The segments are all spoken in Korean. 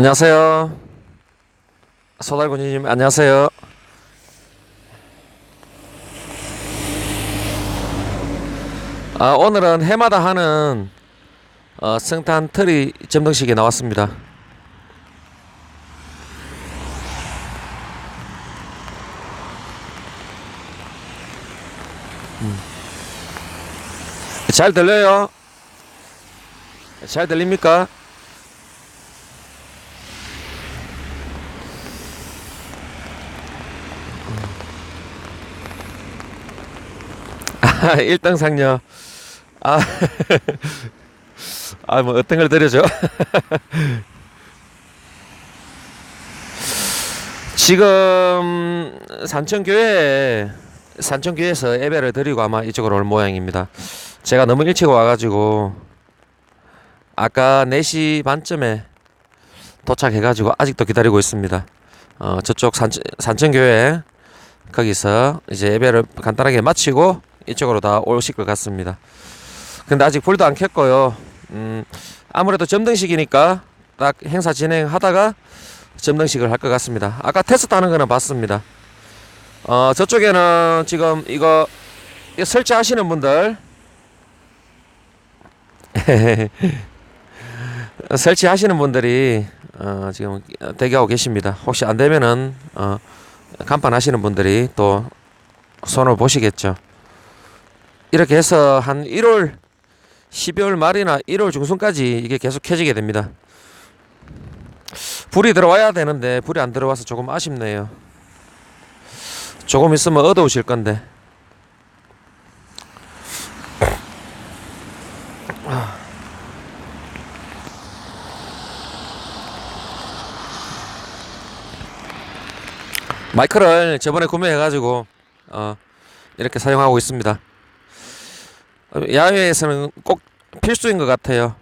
안녕하세요. 소달군님 안녕하세요. 아, 오늘은 해마다 하는 어, 성탄 트리 점등식이 나왔습니다. 음. 잘 들려요? 잘 들립니까? 1등 상녀. 아, 아, 뭐, 어떤 걸 드려줘? 지금, 산천교회, 산천교회에서 예배를 드리고 아마 이쪽으로 올 모양입니다. 제가 너무 일찍 와가지고, 아까 4시 반쯤에 도착해가지고 아직도 기다리고 있습니다. 어, 저쪽 산천, 산천교회, 거기서 이제 예배를 간단하게 마치고 이쪽으로 다 오실 것 같습니다. 근데 아직 불도 안 켰고요. 음, 아무래도 점등식이니까 딱 행사 진행하다가 점등식을 할 것 같습니다. 아까 테스트 하는 거는 봤습니다. 어, 저쪽에는 지금 이거, 이거 설치하시는 분들 설치하시는 분들이 어, 지금 대기하고 계십니다. 혹시 안 되면은 어, 간판 하시는 분들이 또 손을 보시겠죠. 이렇게 해서 한 1월 12월 말이나 1월 중순까지 이게 계속 켜지게 됩니다. 불이 들어와야 되는데 불이 안 들어와서 조금 아쉽네요. 조금 있으면 어두우실 건데. 마이크를 저번에 구매해가지고 어, 이렇게 사용하고 있습니다. 어, 야외에서는 꼭 필수인 것 같아요.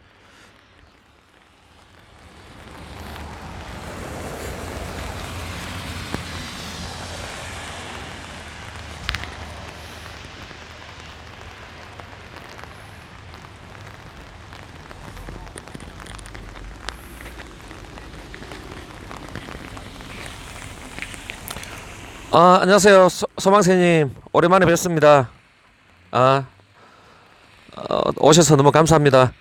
아, 안녕하세요. 소, 소망새님. 오랜만에 뵙습니다. 아, 어, 오셔서 너무 감사합니다.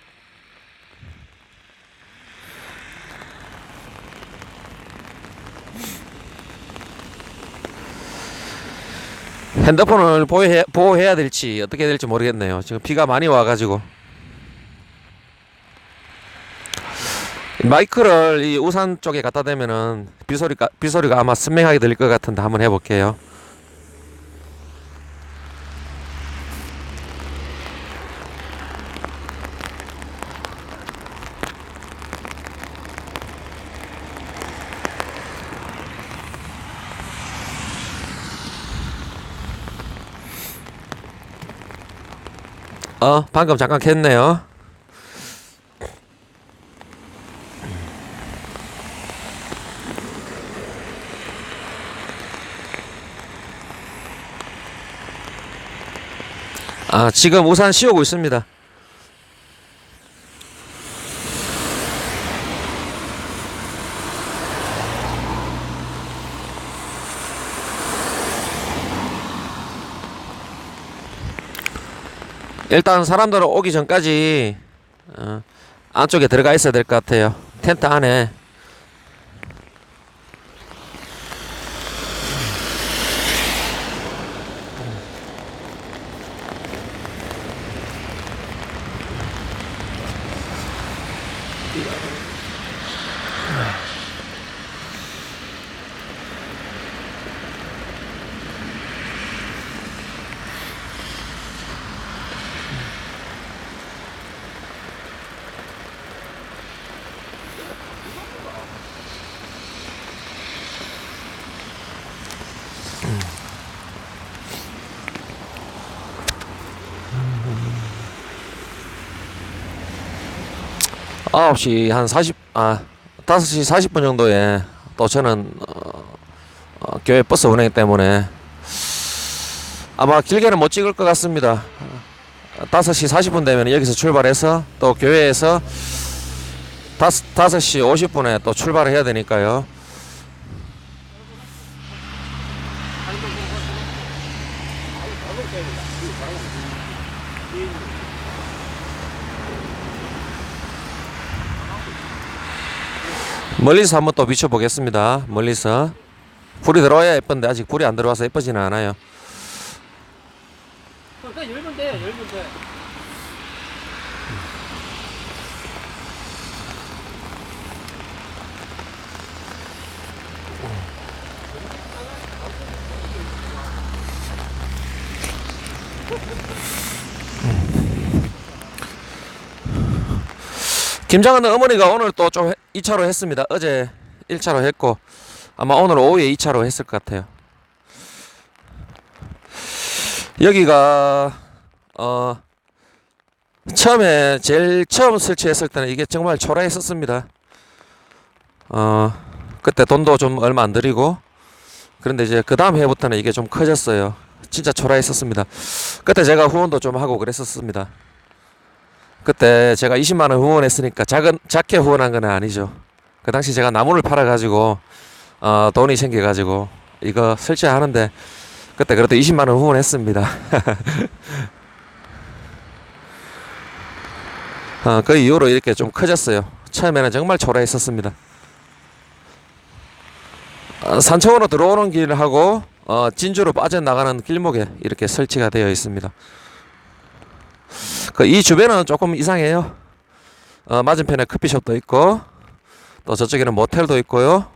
핸드폰을 보호해, 보호해야 될지 어떻게 될지 모르겠네요. 지금 비가 많이 와가지고. 마이크를 이 우산 쪽에 갖다 대면은 비 소리가 비 소리가 아마 선명하게 들릴 것 같은데 한번 해볼게요. 어, 방금 잠깐 캤네요. 아, 지금 우산 씌우고 있습니다. 일단 사람들 오기 전까지 어, 안쪽에 들어가 있어야 될 것 같아요. 텐트 안에. 아홉 시한 40, 아, 5시 40분 정도에 또 저는, 어, 어, 교회 버스 운행 때문에 아마 길게는 못 찍을 것 같습니다. 5시 40분 되면 여기서 출발해서 또 교회에서 다섯, 다섯 시 50분에 또 출발을 해야 되니까요. 멀리서 한번 또 비춰보겠습니다. 멀리서. 불이 들어와야 예쁜데 아직 불이 안 들어와서 예쁘지는 않아요. 그냥 열면 돼, 열면 돼. 김장은 어머니가 오늘 또 좀 2차로 했습니다. 어제 1차로 했고 아마 오늘 오후에 2차로 했을 것 같아요. 여기가 어 처음에 제일 처음 설치했을 때는 이게 정말 초라했었습니다. 어 그때 돈도 좀 얼마 안 들이고 그런데 이제 그 다음 해부터는 이게 좀 커졌어요. 진짜 초라했었습니다. 그때 제가 후원도 좀 하고 그랬었습니다. 그때 제가 20만 원 후원했으니까 작은 작게 후원한 건 아니죠. 그 당시 제가 나무를 팔아 가지고 어, 돈이 생겨 가지고 이거 설치하는데 그때 그래도 20만 원 후원했습니다. 어, 그 이후로 이렇게 좀 커졌어요. 처음에는 정말 초라했었습니다. 어, 산청으로 들어오는 길하고 어, 진주로 빠져나가는 길목에 이렇게 설치가 되어 있습니다. 그 이 주변은 조금 이상해요. 어, 맞은편에 커피숍도 있고 또 저쪽에는 모텔도 있고요.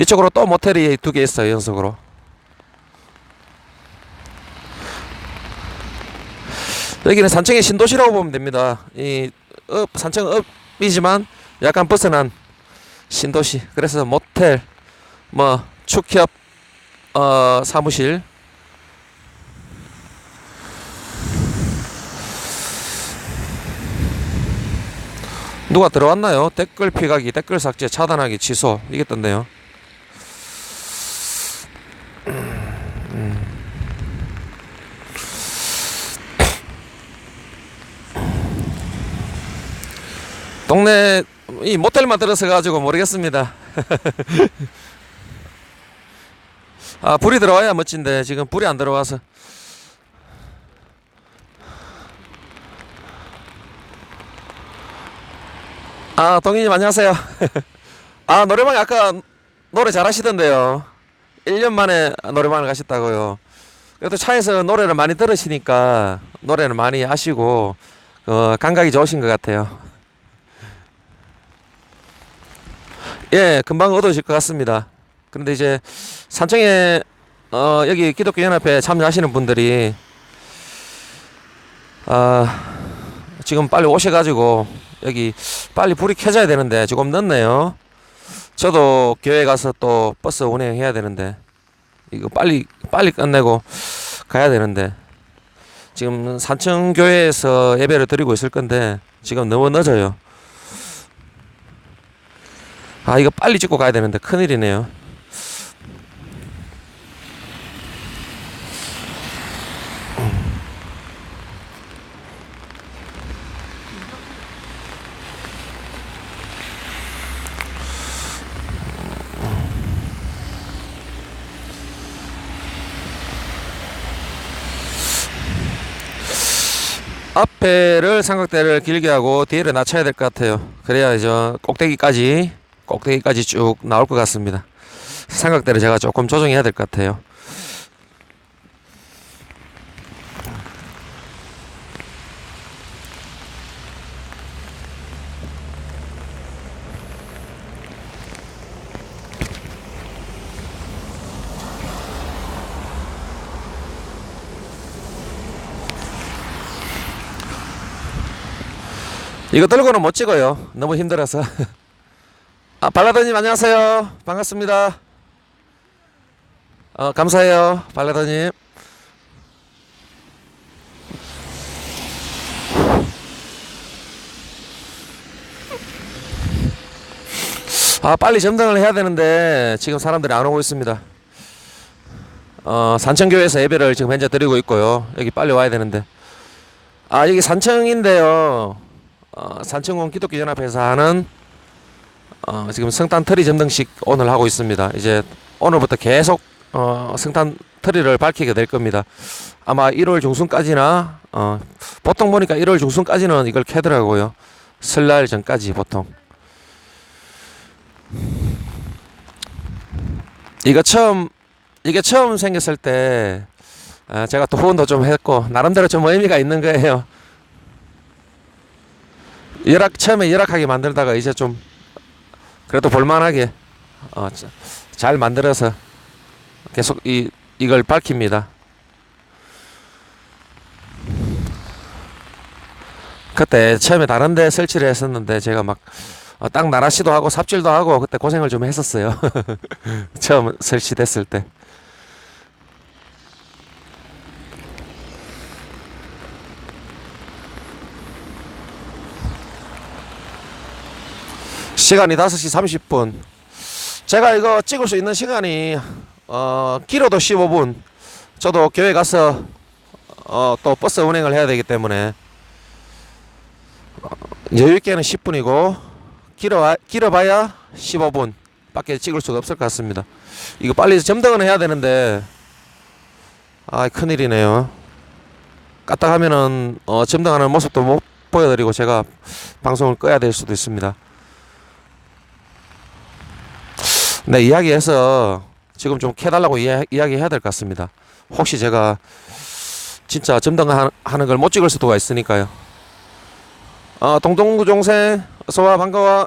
이쪽으로 또 모텔이 두 개 있어요 연속으로. 여기는 산청의 신도시라고 보면 됩니다. 이 읍, 산청 읍이지만 약간 벗어난 신도시. 그래서 모텔, 뭐 축협 어, 사무실 누가 들어왔나요? 댓글 피가기, 댓글 삭제, 차단하기, 취소 이게 떴네요. 음. 동네 이 모텔만 들어서 가지고 모르겠습니다. 아 불이 들어와야 멋진데 지금 불이 안 들어와서 아, 동희님 안녕하세요. 아, 노래방 아까 노래 잘하시던데요. 1년 만에 노래방을 가셨다고요. 그래도 차에서 노래를 많이 들으시니까 노래는 많이 아시고 어, 감각이 좋으신 것 같아요. 예, 금방 얻으실 것 같습니다. 그런데 이제 산청에 어, 여기 기독교 연합회 참여하시는 분들이 아, 지금 빨리 오셔가지고 여기 빨리 불이 켜져야 되는데 조금 늦네요. 저도 교회 가서 또 버스 운행해야 되는데 이거 빨리 빨리 끝내고 가야 되는데 지금 산청 교회에서 예배를 드리고 있을 건데 지금 너무 늦어요. 아 이거 빨리 찍고 가야 되는데 큰일이네요. 앞에를 삼각대를 길게 하고 뒤를 낮춰야 될 것 같아요. 그래야 이제 꼭대기까지 꼭대기까지 쭉 나올 것 같습니다. 삼각대를 제가 조금 조정해야 될 것 같아요. 이거 들고는 못 찍어요. 너무 힘들어서. 아, 발라더님 안녕하세요. 반갑습니다. 어, 감사해요. 발라더님. 아, 빨리 점등을 해야 되는데 지금 사람들이 안 오고 있습니다. 어, 산청교회에서 예배를 지금 현재 드리고 있고요. 여기 빨리 와야 되는데. 아 여기 산청인데요. 어, 산청군 기독교 연합회에서 하는 어, 지금 성탄 트리 점등식 오늘 하고 있습니다. 이제 오늘부터 계속 어, 성탄 트리를 밝히게 될 겁니다. 아마 1월 중순까지나 어, 보통 보니까 1월 중순까지는 이걸 캐더라고요. 설날 전까지 보통. 이거 처음 이게 처음 생겼을 때 아, 제가 또 후원도 좀 했고 나름대로 좀 의미가 있는 거예요. 열악 처음에 열악하게 만들다가 이제 좀 그래도 볼만하게 어, 자- 잘 만들어서 계속 이 이걸 밝힙니다. 그때 처음에 다른 데 설치를 했었는데 제가 막 어, 땅 나라시도 하고 삽질도 하고 그때 고생을 좀 했었어요. 처음 설치됐을 때. 시간이 5시 30분. 제가 이거 찍을 수 있는 시간이 어 길어도 15분. 저도 교회 가서 어 또 버스 운행을 해야 되기 때문에 어, 여유 있게는 10분이고 길어 길어봐야 15분 밖에 찍을 수가 없을 것 같습니다. 이거 빨리 점등은 해야 되는데 아 큰일이네요. 까딱하면은 어 점등하는 모습도 못 보여드리고 제가 방송을 꺼야 될 수도 있습니다. 네, 이야기해서 지금 좀 캐달라고 이야, 이야기해야 될 것 같습니다. 혹시 제가 진짜 점등하는 걸 못 찍을 수도 있으니까요. 아, 동동구 종생 어서 와 반가워.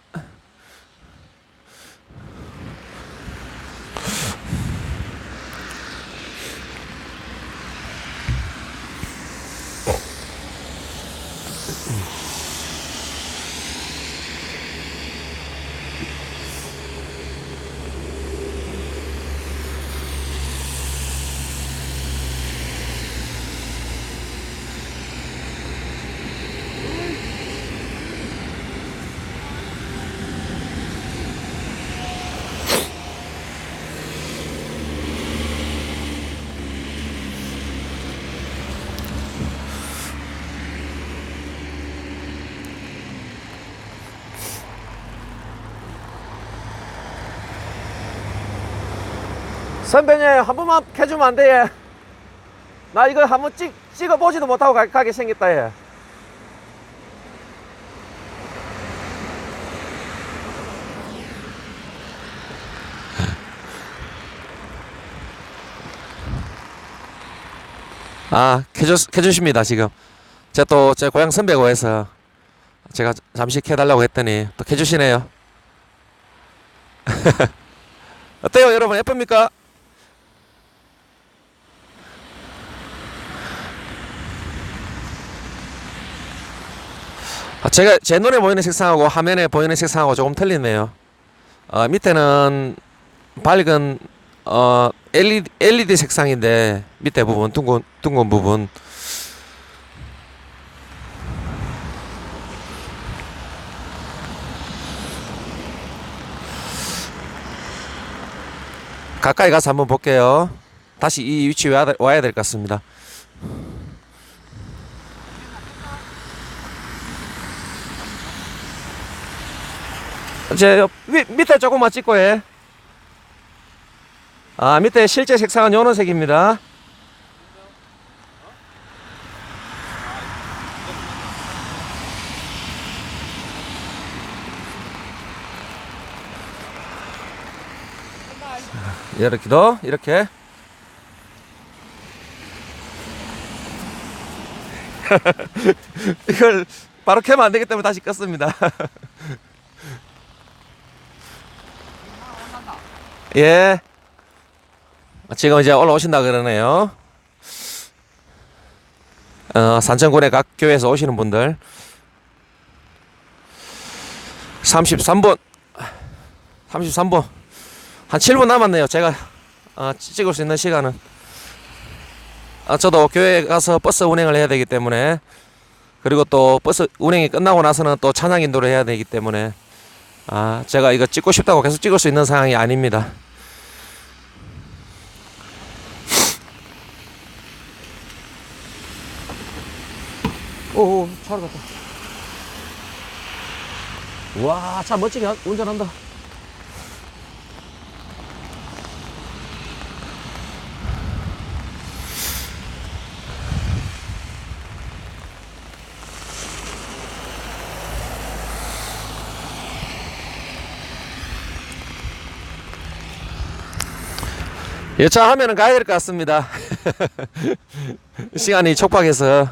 선배님 한 번만 캐주면 안 돼? 나 이거 한 번 찍 찍어 보지도 못하고 가, 가게 생겼다 얘. 아 캐주 캐주십니다 지금. 제가 또 제 고향 선배고 해서 제가 잠시 캐달라고 했더니 또 캐주시네요. 어때요 여러분 예쁩니까? 제가 제 눈에 보이는 색상하고 화면에 보이는 색상하고 조금 틀리네요. 어, 밑에는 밝은 어, LED, LED 색상인데 밑에 부분 둥근 둥근 부분 가까이 가서 한번 볼게요. 다시 이 위치 와야, 될- 와야 될 것 같습니다. 이제 위, 밑에 조금만 찍고 해. 아 밑에 실제 색상은 요런 색입니다. 이렇게도 이렇게 이걸 바로 켜면 안 되기 때문에 다시 껐습니다. 예. 지금 이제 올라오신다 그러네요. 어, 산천군의 각 교회에서 오시는 분들. 33분. 33분. 한 7분 남았네요. 제가 어, 찍- 찍을 수 있는 시간은. 아, 저도 교회 가서 버스 운행을 해야 되기 때문에 그리고 또 버스 운행이 끝나고 나서는 또 찬양 인도를 해야 되기 때문에 아, 제가 이거 찍고 싶다고 계속 찍을 수 있는 상황이 아닙니다. 오, 차로 갔다. 와, 차 멋지게 하- 운전한다. 여차하면은 가야 될 것 같습니다. 시간이 촉박해서.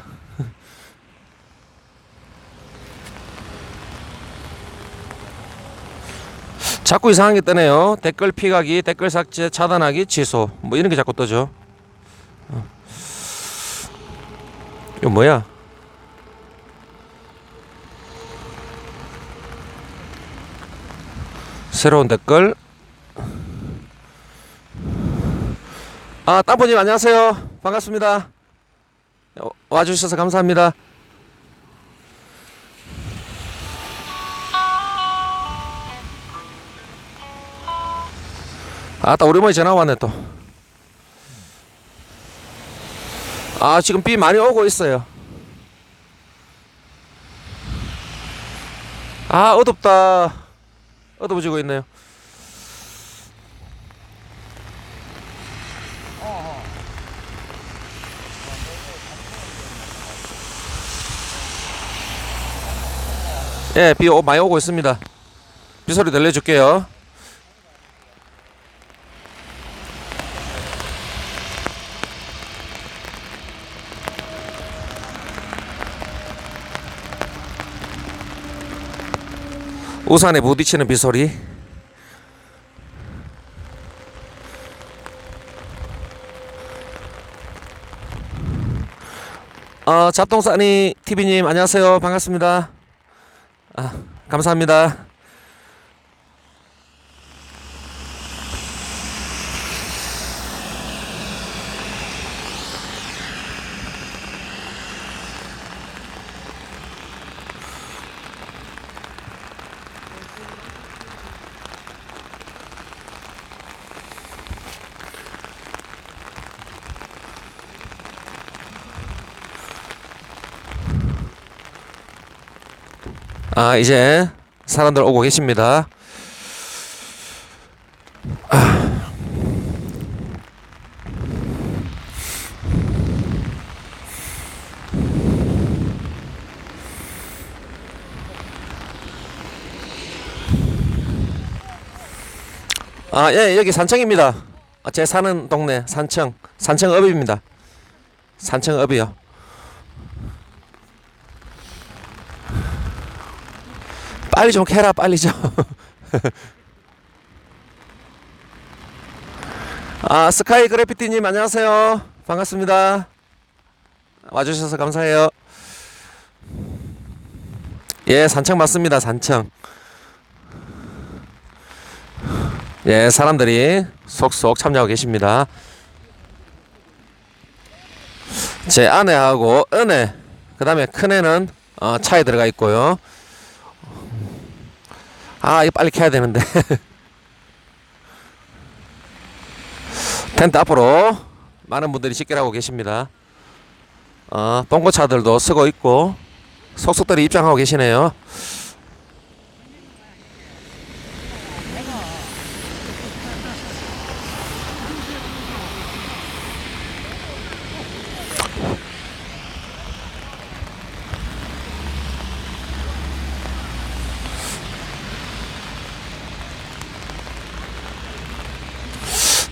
자꾸 이상한 게 뜨네요. 댓글 피가기, 댓글 삭제, 차단하기, 취소. 뭐 이런 게 자꾸 뜨죠. 어. 이거 뭐야? 새로운 댓글. 아, 땅포님 안녕하세요. 반갑습니다. 어, 와주셔서 감사합니다. 아따 오랜만에 전화 왔네 또. 아 지금 비 많이 오고 있어요. 아 어둡다. 어두워지고 있네요. 예, 비 오- 많이 오고 있습니다. 비 소리 들려줄게요. 우산에 부딪히는 비 소리. 어, 잡동사니 TV님 안녕하세요. 반갑습니다. 아, 감사합니다. 아, 이제 사람들 오고 계십니다. 아, 예, 여기 산청입니다. 아, 제 사는 동네 산청, 산청읍입니다. 산청읍이요. 빨리 좀 캐라, 빨리 좀. 아, 스카이 그래피티님 안녕하세요. 반갑습니다. 와주셔서 감사해요. 예, 산청 맞습니다. 산청. 예, 사람들이 속속 참여하고 계십니다. 제 아내하고 은혜, 그 다음에 큰애는 어, 차에 들어가 있고요. 아, 이거 빨리 켜야 되는데. 텐트 앞으로 많은 분들이 집결하고 계십니다. 어, 똥꼬차들도 쓰고 있고, 속속들이 입장하고 계시네요.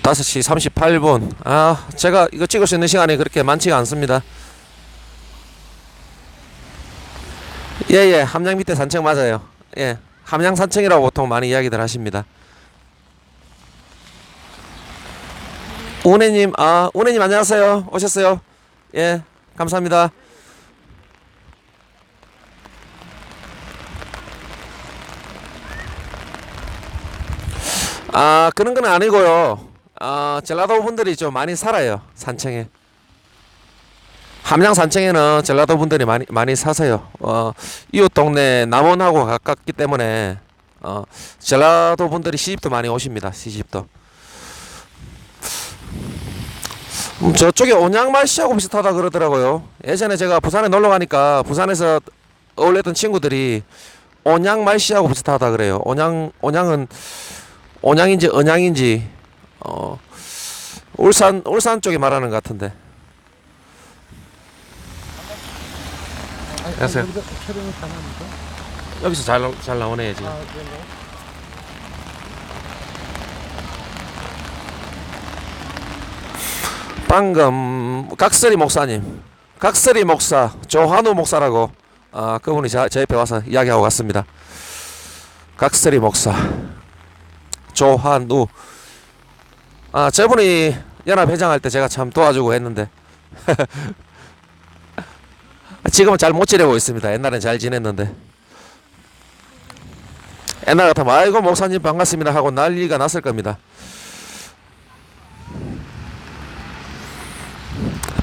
다섯 시 38분. 아, 제가 이거 찍을 수 있는 시간이 그렇게 많지가 않습니다. 예, 예. 함양 밑에 산청 맞아요. 예. 함양 산청이라고 보통 많이 이야기들 하십니다. 우네님, 아, 우네님 안녕하세요. 오셨어요. 예. 감사합니다. 아, 그런 건 아니고요. 아, 전라도 분들이 좀 많이 살아요. 산청에. 함양 산청에는 전라도 분들이 많이 많이 사세요. 어, 이웃 동네 남원하고 가깝기 때문에 어, 전라도 분들이 시집도 많이 오십니다. 시집도. 음, 저쪽에 온양말씨하고 비슷하다 그러더라고요. 예전에 제가 부산에 놀러 가니까 부산에서 어울렸던 친구들이 온양말씨하고 비슷하다 그래요. 온양 온양은 온양인지 언양인지 어 울산 울산 쪽에 말하는 것 같은데. 안녕하세요. 여기서 잘, 나- 잘 나오네 지금. 방금 각설이 목사님, 각설이 목사, 조한우 목사라고 아 그분이 저, 저 옆에 와서 이야기하고 갔습니다. 각설이 목사, 조한우. 아 저분이 연합 회장할 때 제가 참 도와주고 했는데 지금은 잘 못 지내고 있습니다. 옛날엔 잘 지냈는데. 옛날 같으면 아이고 목사님 반갑습니다 하고 난리가 났을 겁니다.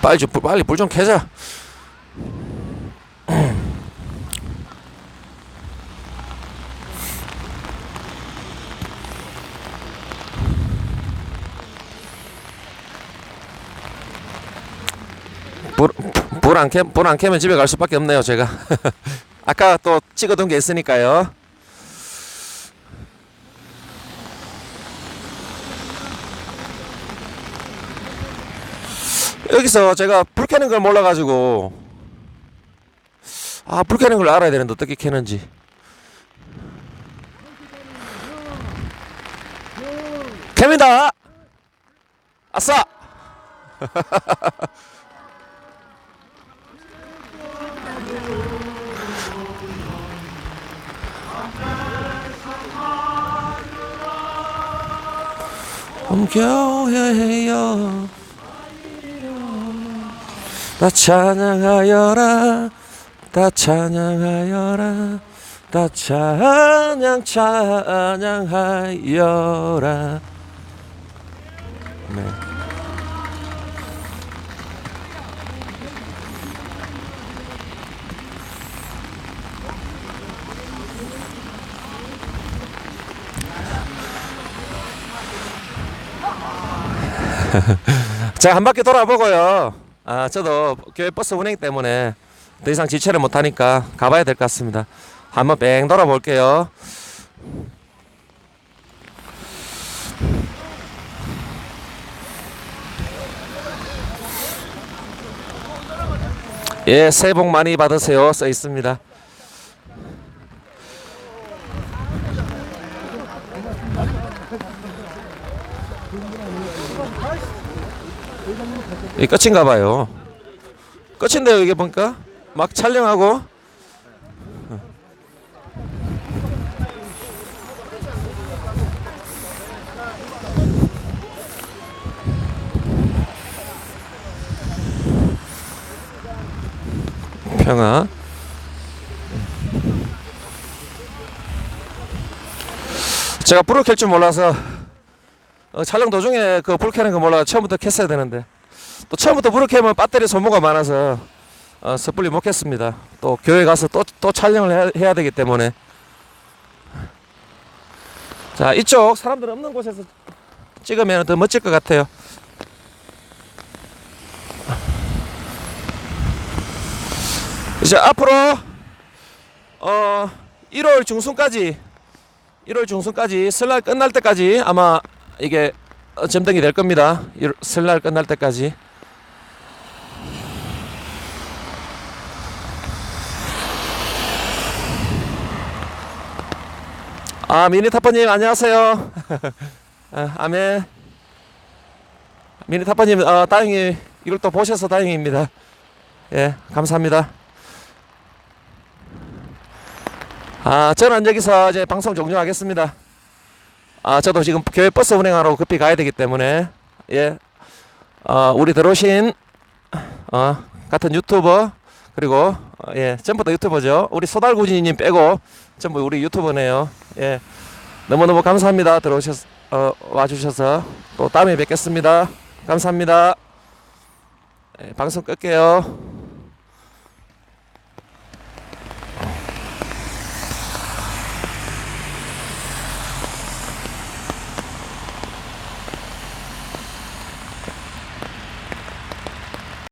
빨리 좀 빨리 불 좀 켜자. 불불안 켜, 불안 켜면 집에 갈 수밖에 없네요, 제가. 아까 또 찍어둔 게 있으니까요. 여기서 제가 불 켜는 걸 몰라가지고 아 불 켜는 걸 알아야 되는데 어떻게 켜는지 켭니다 아싸 교회여 다 찬양하여라. 다 찬양하여라. 다 찬양 찬양하여라. 네. 제가 한 바퀴 돌아보고요. 아, 저도 교회 버스 운행 때문에 더 이상 지체를 못하니까 가봐야 될 것 같습니다. 한번 뺑 돌아볼게요. 예, 새해 복 많이 받으세요. 써 있습니다. 이 끝인가 봐요. 끝인데요, 이게 보니까 막 촬영하고 평화. 제가 불을 켤 줄 몰라서 어, 촬영 도중에 그 불 켜는 거 몰라 처음부터 켰어야 되는데 또 처음부터 불을 켜면 배터리 소모가 많아서 어, 섣불리 못 켰습니다. 또 교회 가서 또, 또 촬영을 해야, 해야 되기 때문에 자 이쪽 사람들 없는 곳에서 찍으면 더 멋질 것 같아요. 이제 앞으로 어 1월 중순까지 1월 중순까지 설날 끝날 때까지 아마 이게 어, 점등이 될 겁니다. 일- 설날 끝날 때까지. 아 미니 타퍼님 안녕하세요. 아, 아멘. 미니 타퍼님 어, 다행히 이걸 또 보셔서 다행입니다. 예 감사합니다. 아 저는 여기서 이제 방송 종료하겠습니다. 아 저도 지금 교회 버스 운행하러 급히 가야 되기 때문에 예 어, 우리 들어오신 어, 같은 유튜버 그리고 어, 예 전부 다 유튜버죠. 우리 소달구지님 빼고 전부 우리 유튜버네요. 예 너무 너무 감사합니다. 들어오셔서 어, 와주셔서 또 다음에 뵙겠습니다. 감사합니다. 예, 방송 끌게요.